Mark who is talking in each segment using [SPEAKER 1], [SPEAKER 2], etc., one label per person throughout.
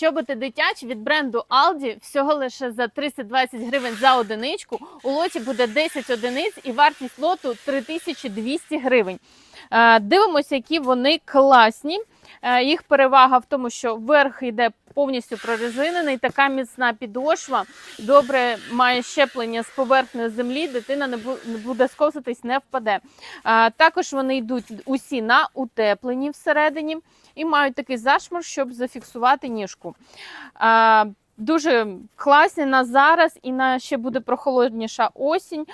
[SPEAKER 1] Чоботи дитячі від бренду Aldi всього лише за 320 гривень за одиничку. У лоті буде 10 одиниць і вартість лоту 3200 гривень. Е, Дивимося, які вони класні. Е, Їх перевага в тому, що верх йде повністю прорезинений, така міцна підошва, добре має щеплення з поверхні землі, дитина не буде сковзатись, не впаде. Е, Також вони йдуть усі на утеплені всередині і мають такий зашмор, щоб зафіксувати ніжку. Дуже класні на зараз і на ще буде прохолодніша осінь,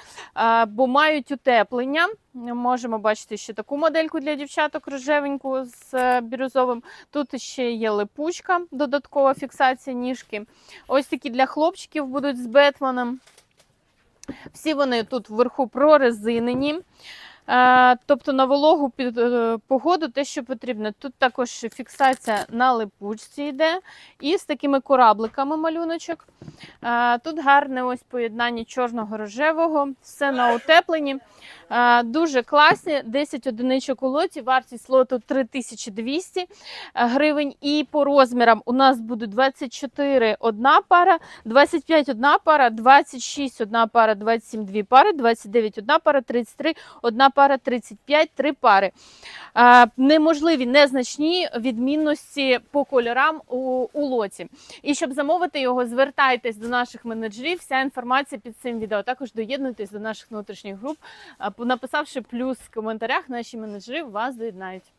[SPEAKER 1] бо мають утеплення. Можемо бачити ще таку модельку для дівчаток рожевеньку з е, бірюзовим. Тут ще є липучка, додаткова фіксація ніжки. Ось такі для хлопчиків будуть з Бетменом. Всі вони тут вверху прорезинені. Е, Тобто на вологу е, погоду те, що потрібно. Тут також фіксація на липучці йде і з такими корабликами малюночок. Е, Тут гарне ось поєднання чорного рожевого, все на утепленні. Дуже класні. 10 одиничок у лоті, вартість лоту 3200 гривень. І по розмірам у нас буде 24 одна пара, 25 одна пара, 26 одна пара, 27 дві пари, 29 одна пара, 33 одна пара, 35 три пари. Неможливі незначні відмінності по кольорам у, у лоті. І щоб замовити його, звертайтесь до наших менеджерів. Вся інформація під цим відео. Також доєднуйтесь до наших внутрішніх груп, написавши плюс в коментарях, наші менеджери вас доєднають.